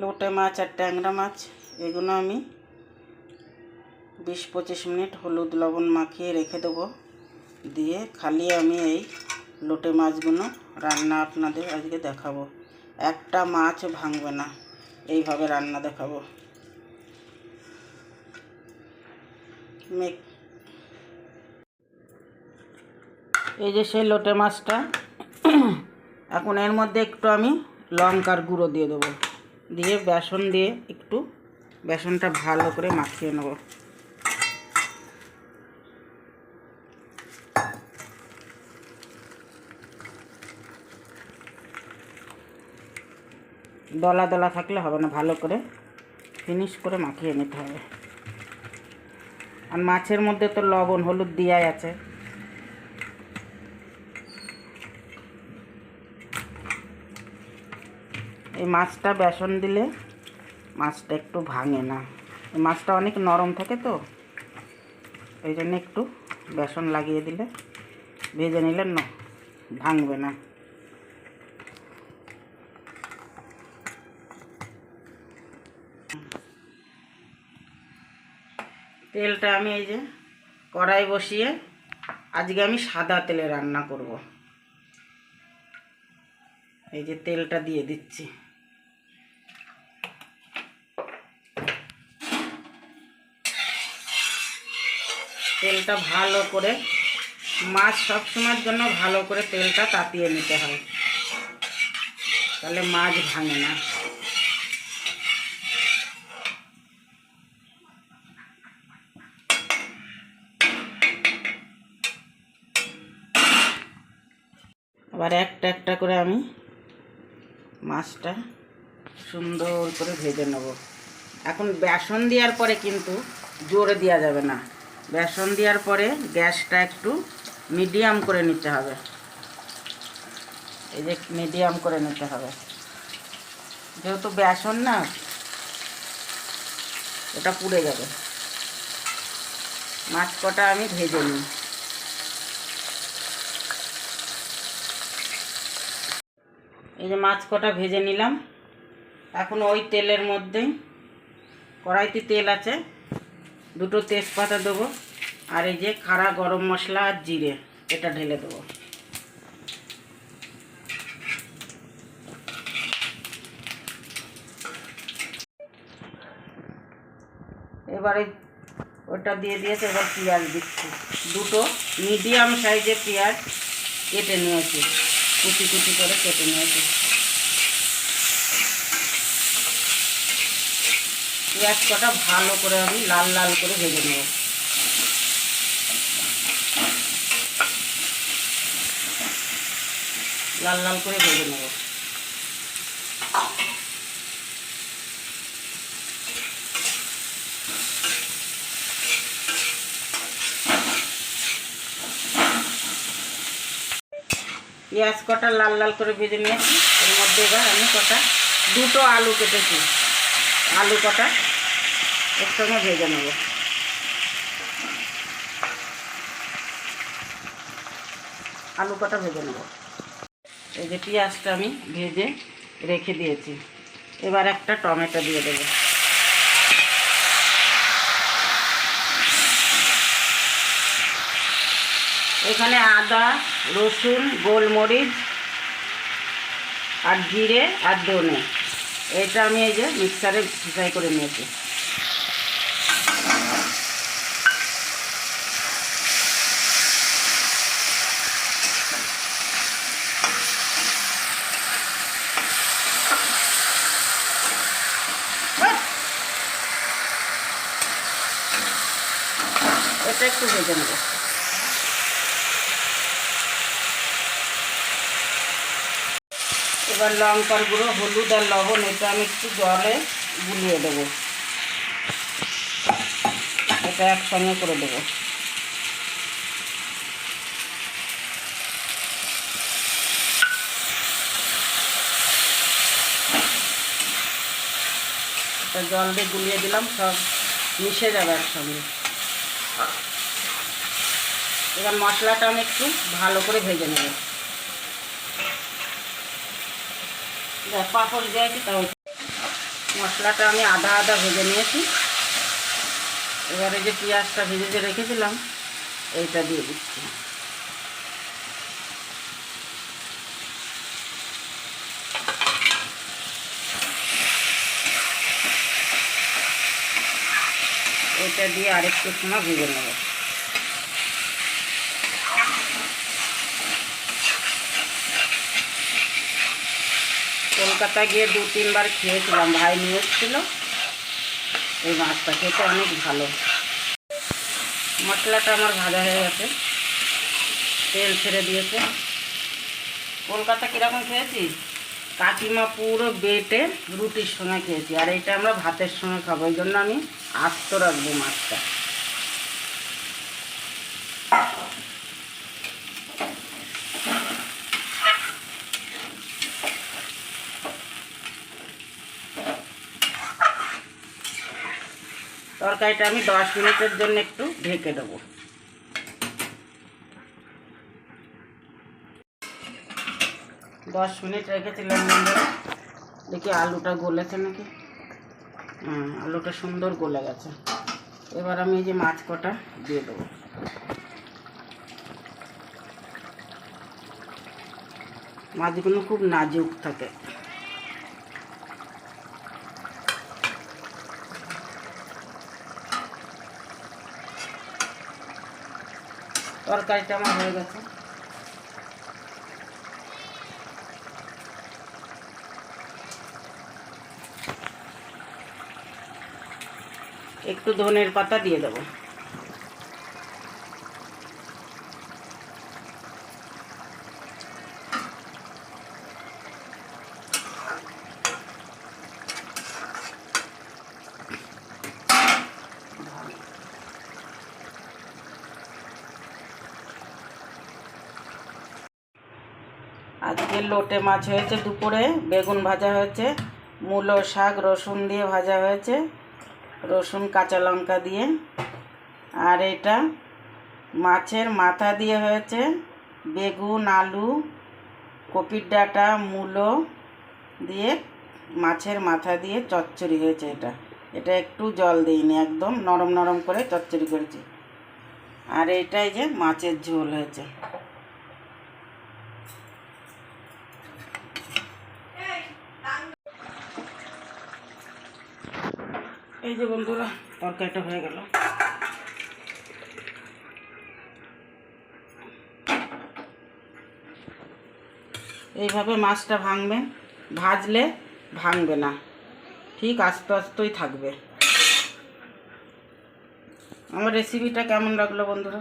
লোটে মাছ আর ট্যাংরা মাছ, এগুলো আমি বিশ পঁচিশ মিনিট হলুদ লবণ মাখিয়ে রেখে দেবো। দিয়ে খালি আমি এই লোটে মাছগুলো রান্না আপনাদের আজকে দেখাবো। একটা মাছও ভাঙবে না, এইভাবে রান্না দেখাবো। এই যে সেই লোটে মাছটা, এখন এর মধ্যে একটু আমি লঙ্কার গুঁড়ো দিয়ে দেবো। দিয়ে বেসন দিয়ে একটু বেসনটা ভালো করে মাখিয়ে নেব। দলা দলা থাকলে হবে না, ভালো করে ফিনিশ করে মাখিয়ে নিতে হবে। আর মাছের মধ্যে তো লবণ, হলুদ দেওয়াই আছে। এই মাছটা বেসন দিলে মাছটা একটু ভাঙে না। এই মাছটা অনেক নরম থাকে তো, এই জন্য একটু বেসন লাগিয়ে দিলে ভেজে নিলে ন, ভাঙবে না। তেলটা আমি এই যে কড়াই বসিয়ে আজকে আমি সাদা তেলে রান্না করব। এই যে তেলটা দিয়ে দিচ্ছি। তেলটা ভালো করে, মাছ সবসময়ের জন্য ভালো করে তেলটা তাতিয়ে নিতে হয়। তাহলে মাছ ভাঙে না। আবার একটা একটা করে আমি মাছটা সুন্দর করে ভেজে নেব। এখন বেসন দেওয়ার পরে কিন্তু জোরে দেওয়া যাবে না। বেসন দেওয়ার পরে গ্যাসটা একটু মিডিয়াম করে নিতে হবে। এই যে মিডিয়াম করে নিতে হবে। যেহেতু বেসন না, এটা পুড়ে যাবে। মাছ কটা আমি ভেজে নিই। এই যে মাছ কটা ভেজে নিলাম। এখন ওই তেলের মধ্যেই কড়াইতে তেল আছে। দুটো তেজপাতা দেবো, আর এই যে খাড়া গরম মশলা আর জিরে, এটা ঢেলে দেবো। এবারে ওটা দিয়ে দিয়েছে, এবার পেঁয়াজ দিচ্ছি। দুটো মিডিয়াম সাইজের পেঁয়াজ কেটে নিয়েছি, কুচি কুচি করে কেটে নিয়েছি। পেঁয়াজ কটা ভালো করে আমি লাল লাল করে ভেজে নেব। লাল লাল করে ভেজে নেব। পেঁয়াজ কটা লাল লাল করে ভেজে নিয়েছি। এর মধ্যে এবার আমি কটা দুটো আলু কেটেছি। আলু কটা? এর সঙ্গে ভেজে নেব। আলু কটা ভেজে নেব। এই যে পেঁয়াজটা আমি ভেজে রেখে দিয়েছি। এবার একটা টমেটো দিয়ে দেবো। এখানে আদা, রসুন, গোলমরিচ আর জিরে আর ধনে। এটা আমি এই যে মিক্সারে ফ্রাই করে নিয়েছি। এটা একটু ভেজে নেব। এবার লঙ্কার গুঁড়ো, হলুদ আর লবণ, এটা আমি একটু জলে গুলিয়ে দেবো। এটা একসঙ্গে করে দেবো। এটা জল দিয়ে গুলিয়ে দিলাম, সব মিশে যাবে একসঙ্গে। এবার মশলাটা আমি একটু ভালো করে ভেজে নেব দেখ পাঁপড় দিয়েছি তাও মশলাটা আমি আধা আধা ভেজে নিয়েছি। এবারে যে পেঁয়াজটা ভেজে যে রেখেছিলাম, এইটা দিয়ে দিচ্ছি। এটা দিয়ে আরেকটু সময় ভেজে নেব। কলকাতা গিয়ে দু তিনবার খেয়েছিলাম, ভাই নিয়ে এসেছিল এই মাছটা খেতে অনেক ভালো। মশলাটা আমার ভাজা হয়ে গেছে। তেল ছেড়ে দিয়েছে। কলকাতা কীরকম খেয়েছি কাকিমা পুরো বেটে রুটির সঙ্গে খেয়েছি, আর এটা আমরা ভাতের সঙ্গে খাব। এই জন্য আমি আস্ত রাখব মাছটা। তরকারিটা আমি দশ মিনিটের জন্য একটু ঢেকে দেবো। দশ মিনিট রেখেছিলাম দেখি আলুটা গলেছে নাকি? হ্যাঁ আলুটা সুন্দর গলে গেছে। এবার আমি এই যে মাছ কটা দিয়ে দেবো। মাছগুলো খুব নাজুক থাকে। তরকারিটা আমার হয়ে গেছে। একটু ধনের পাতা দিয়ে দেবো। আজকে লোটে মাছ হয়েছে দুপুরে, বেগুন ভাজা হয়েছে, মূলো শাক, রসুন দিয়ে ভাজা হয়েছে, রসুন, কাঁচা লঙ্কা দিয়ে। আর এটা মাছের মাথা দিয়ে হয়েছে, বেগুন, আলু, কপির ডাঁটা, মূলো দিয়ে মাছের মাথা দিয়ে চচ্চড়ি হয়েছে এটা। এটা একটু জল দিইনি একদম, নরম নরম করে চচ্চড়ি করেছি। আর এটাই যে মাছের ঝোল হয়েছে। এই যে বন্ধুরা, তরকারিটা হয়ে গেল। এইভাবে মাছটা ভাঙবে, ভাজলে ভাঙবে না। ঠিক আস্তে আস্তেই থাকবে। আমার রেসিপিটা কেমন লাগল বন্ধুরা?